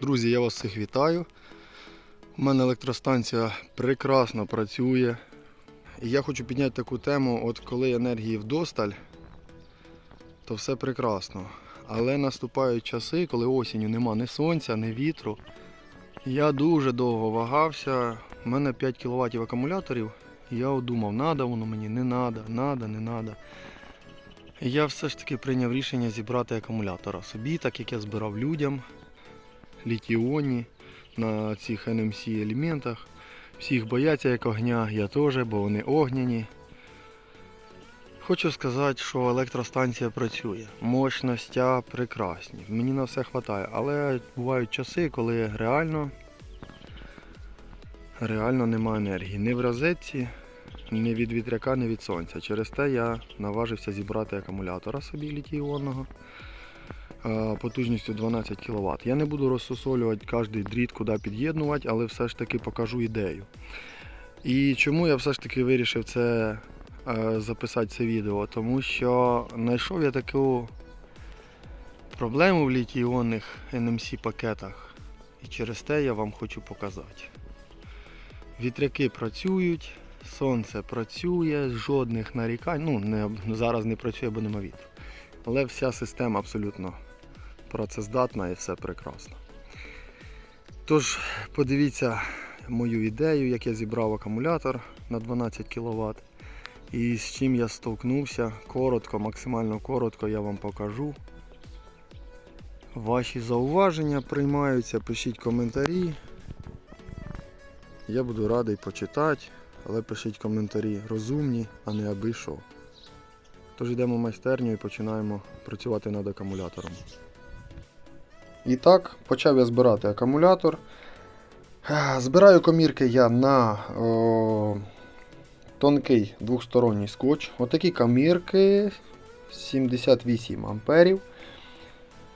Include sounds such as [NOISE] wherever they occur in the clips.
Друзі, я вас всіх вітаю. У мене електростанція прекрасно працює. І я хочу підняти таку тему, от коли енергії вдосталь, то все прекрасно. Але наступають часи, коли осінню нема ні сонця, ні вітру. Я дуже довго вагався. У мене 5 кВт акумуляторів. І я думав, надо воно мені, не надо, надо, не надо. Я все ж таки прийняв рішення зібрати акумулятора собі, так як я збирав людям літіоні на цих NMC елементах. Всіх бояться як огня, я теж, бо вони огняні. Хочу сказати, що електростанція працює. Мощностя прекрасні. Мені на все вистачає. Але бувають часи, коли реально, реально немає енергії. Ні в розетці, ні від вітряка, ні від сонця. Через те я наважився зібрати акумулятора собі літій-іонного е, потужністю 12 кВт. Я не буду розсусолювати кожний дріт, куди під'єднувати, але все ж таки покажу ідею. І чому я все ж таки вирішив це е, записати це відео? Тому що знайшов я таку проблему в літій-іонних NMC пакетах. І через те я вам хочу показати. Вітряки працюють, сонце працює, жодних нарікань. Ну, не, зараз не працює, бо нема вітру. Але вся система абсолютно працездатна і все прекрасно. Тож, подивіться мою ідею, як я зібрав акумулятор на 12 кВт. І з чим я столкнувся. Коротко, максимально коротко я вам покажу. Ваші зауваження приймаються, пишіть коментарі. Я буду радий почитати, але пишіть коментарі розумні, а не аби що. Тож йдемо в майстерню і починаємо працювати над акумулятором. І так, почав я збирати акумулятор. Е, Збираю комірки я на о, тонкий двохсторонній скотч. Отакі комірки 78 амперів.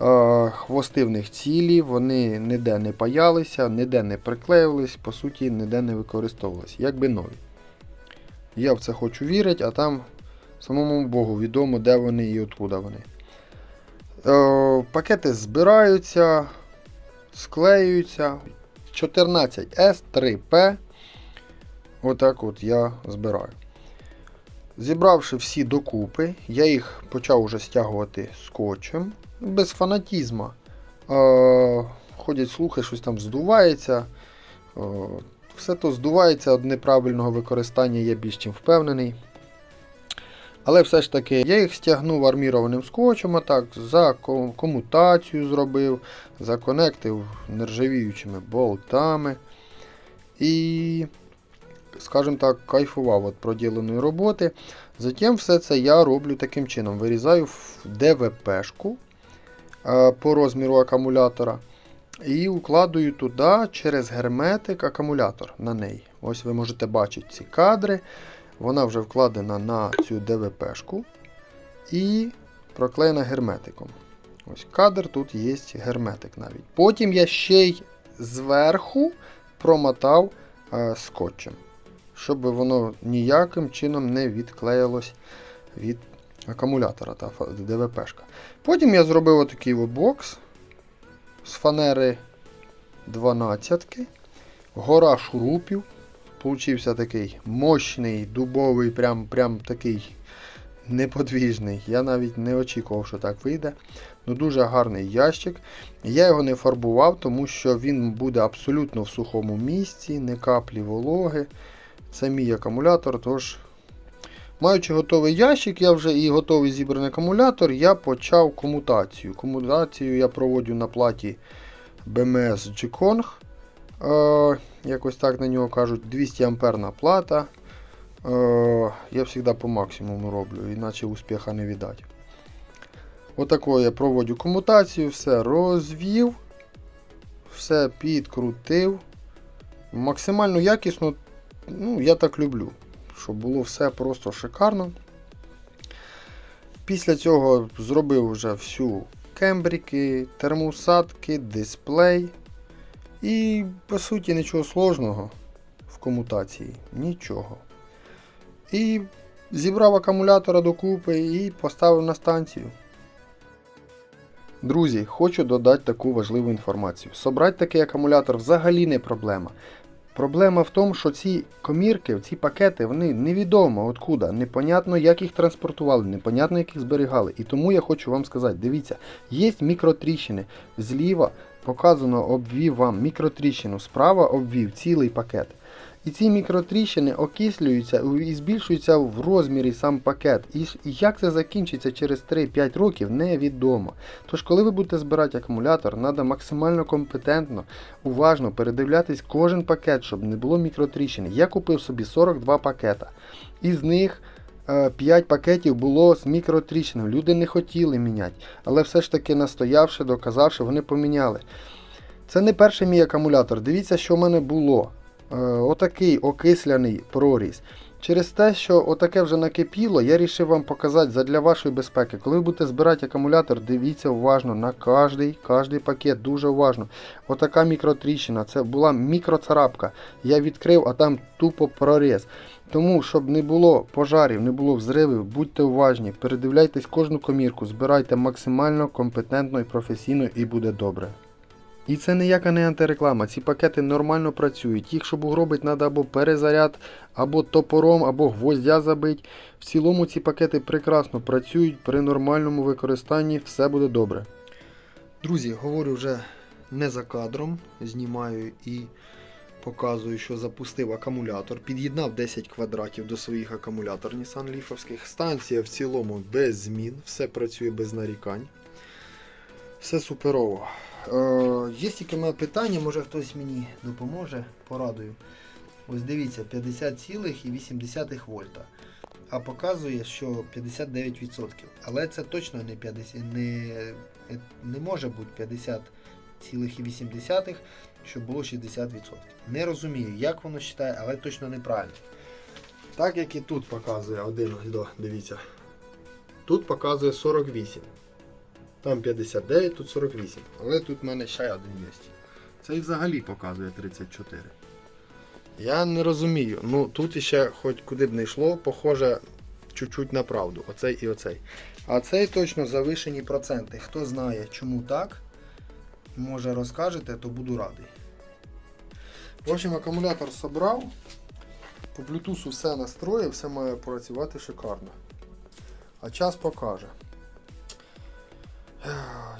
Е, Хвости в них цілі, вони ніде не паялися, ніде не приклеювались, по суті, ніде не використовувалися, якби нові. Я в це хочу вірити, а там самому Богу відомо, де вони і откуда вони. Е, Пакети збираються, склеюються. 14S3P. Отак от я збираю. Зібравши всі докупи, я їх почав уже стягувати скотчем. Без фанатізму. Е, ходять слухи, щось там здувається. Е, все то здувається від неправильного використання, я більш чим впевнений. Але все ж таки я їх стягнув армірованим скотчем, а так, за комутацію зробив, законектив нержавіючими болтами. І, скажімо так, кайфував від проділеної роботи. Затім все це я роблю таким чином. Вирізаю ДВПшку е, по розміру акумулятора. І укладую туди через герметик акумулятор на неї. Ось ви можете бачити ці кадри. Вона вже вкладена на цю ДВПшку і проклеєна герметиком. Ось кадр тут є герметик навіть. Потім я ще й зверху промотав е, скотчем, щоб воно ніяким чином не відклеїлось від акумулятора та ДВПшка. Потім я зробив отакий от бокс з фанери 12, гора шурупів. Получився такий мощний, дубовий, прям, прям такий неподвіжний. Я навіть не очікував, що так вийде. Ну Дуже гарний ящик. Я його не фарбував, тому що він буде абсолютно в сухому місці, не каплі вологи. Це мій акумулятор. Тож, маючи готовий ящик, я вже і готовий зібраний акумулятор, я почав комутацію. Комутацію я проводжу на платі BMS G-Kong. Якось так на нього кажуть, 200 амперна плата. Е, я завжди по максимуму роблю, іначе успіха не віддать. Отакою я проводжу комутацію, все розвів, все підкрутив. Максимально якісно, ну, я так люблю, щоб було все просто шикарно. Після цього зробив вже всю кембрики, термоусадки, дисплей. І, по суті, нічого сложного в комутації. Нічого. І зібрав акумулятора докупи і поставив на станцію. Друзі, хочу додати таку важливу інформацію. Собрати такий акумулятор взагалі не проблема. Проблема в тому, що ці комірки, ці пакети, вони невідомо откуда, непонятно, як їх транспортували, непонятно, як їх зберігали. І тому я хочу вам сказати: дивіться, є мікротріщини. Зліва показано обвів вам мікротріщину, справа обвів цілий пакет. І ці мікротріщини окислюються і збільшуються в розмірі сам пакет. І, як це закінчиться через 3-5 років, невідомо. Тож, коли ви будете збирати акумулятор, треба максимально компетентно, уважно передивлятись кожен пакет, щоб не було мікротріщин. Я купив собі 42 пакета. Із них 5 пакетів було з мікротріщинами. Люди не хотіли міняти, але все ж таки настоявши, доказавши, вони поміняли. Це не перший мій акумулятор. Дивіться, що в мене було. Е, отакий окисляний проріз. Через те, що отаке вже накипіло, я вирішив вам показати задля вашої безпеки. Коли ви будете збирати акумулятор, дивіться уважно на кожний, кожний пакет, дуже уважно. Отака мікротріщина, це була мікроцарапка. Я відкрив, а там тупо проріз. Тому, щоб не було пожарів, не було взривів, будьте уважні, передивляйтесь кожну комірку, збирайте максимально компетентно і професійно і буде добре. І це ніяка не антиреклама. Ці пакети нормально працюють. Їх, щоб угробити, треба або перезаряд, або топором, або гвоздя забити. В цілому ці пакети прекрасно працюють при нормальному використанні, все буде добре. Друзі, говорю вже не за кадром, знімаю і показую, що запустив акумулятор. Під'єднав 10 квадратів до своїх акумулятор Nissan Leafовських. Станція в цілому без змін, все працює без нарікань. Все суперово. Е, є тільки мене питання, може хтось мені допоможе, порадую. Ось дивіться, 50,8 вольта. А показує, що 59%. Але це точно не 50, не, не може бути 50,8, щоб було 60%. Не розумію, як воно вважає, але точно неправильно. Так як і тут показує один, дивіться. Тут показує 48. Там 59, тут 48. Але тут в мене ще один є. Цей взагалі показує 34. Я не розумію. Ну тут іще хоч куди б не йшло, похоже чуть-чуть на правду. Оцей і оцей. А цей точно завишені проценти. Хто знає, чому так, може розкажете, то буду радий. В общем, акумулятор собрав. По Bluetooth все настроїв, все має працювати шикарно. А час покаже.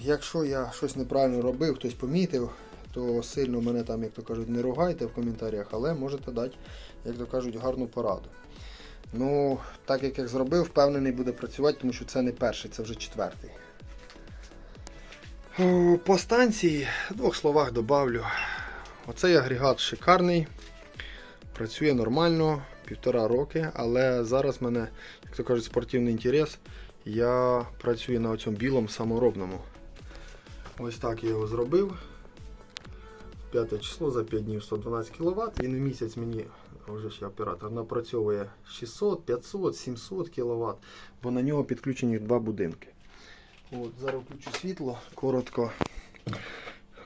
Якщо я щось неправильно робив, хтось помітив, то сильно мене там, як то кажуть, не ругайте в коментарях, але можете дати, як то кажуть, гарну пораду. Ну, так як я зробив, впевнений буде працювати, тому що це не перший, це вже четвертий. По станції, в двох словах добавлю. Оцей агрегат шикарний, працює нормально, півтора роки, але зараз в мене, як то кажуть, спортивний інтерес. Я працюю на цьому білому саморобному. Ось так я його зробив. П'яте число за 5 днів 112 кВт. Він в місяць мені, вже ж оператор, напрацьовує 600, 500, 700 кВт, бо на нього підключені два будинки. От, Зараз включу світло, коротко.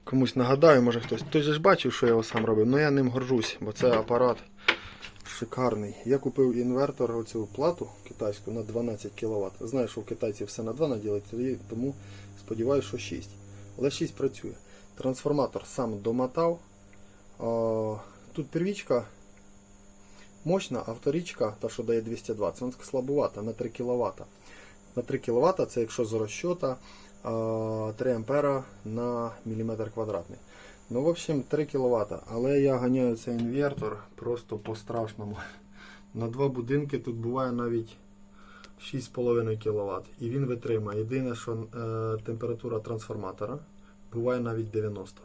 Комусь нагадаю, може хтось. Хтось ж бачив, що я його сам робив, але я ним горжусь, бо це апарат шикарний. Я купив інвертор, оцю плату китайську на 12 кВт. Знаю, що в китайці все на 2 наділить, тому сподіваюся, що 6. Але 6 працює. Трансформатор сам домотав. Тут первічка мощна, а вторічка, та що дає 220, вона слабувата на 3 кВт. На 3 кВт це якщо з розчота 3 ампера на міліметр квадратний. Ну, в общем, 3 кВт. Але я ганяю цей інвертор просто по-страшному. [LAUGHS] На два будинки тут буває навіть 6,5 кВт. І він витримає. Єдине, що е, температура трансформатора буває навіть 90.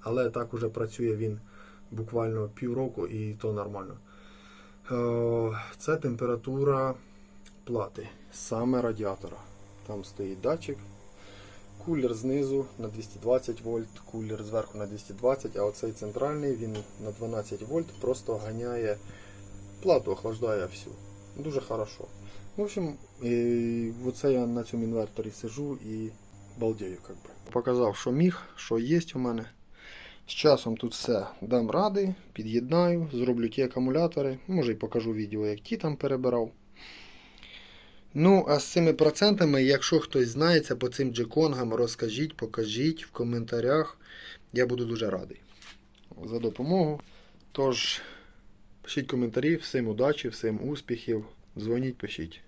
Але так уже працює він буквально півроку і то нормально. Е, це температура плати, саме радіатора. Там стоїть датчик. Кулер знизу на 220 вольт, кулер зверху на 220, а оцей центральний він на 12 вольт просто ганяє плату, охлаждає всю. Дуже хорошо. В общем, оце я на цьому інверторі сижу і балдею. Как би. Показав, що міг, що є у мене. З часом тут все дам ради, під'єднаю, зроблю ті акумулятори. Може і покажу відео, як ті там перебирав. Ну, а з цими процентами, якщо хтось знається по цим джеконгам, розкажіть, покажіть в коментарях. Я буду дуже радий за допомогу. Тож, пишіть коментарі, всім удачі, всім успіхів. Дзвоніть, пишіть.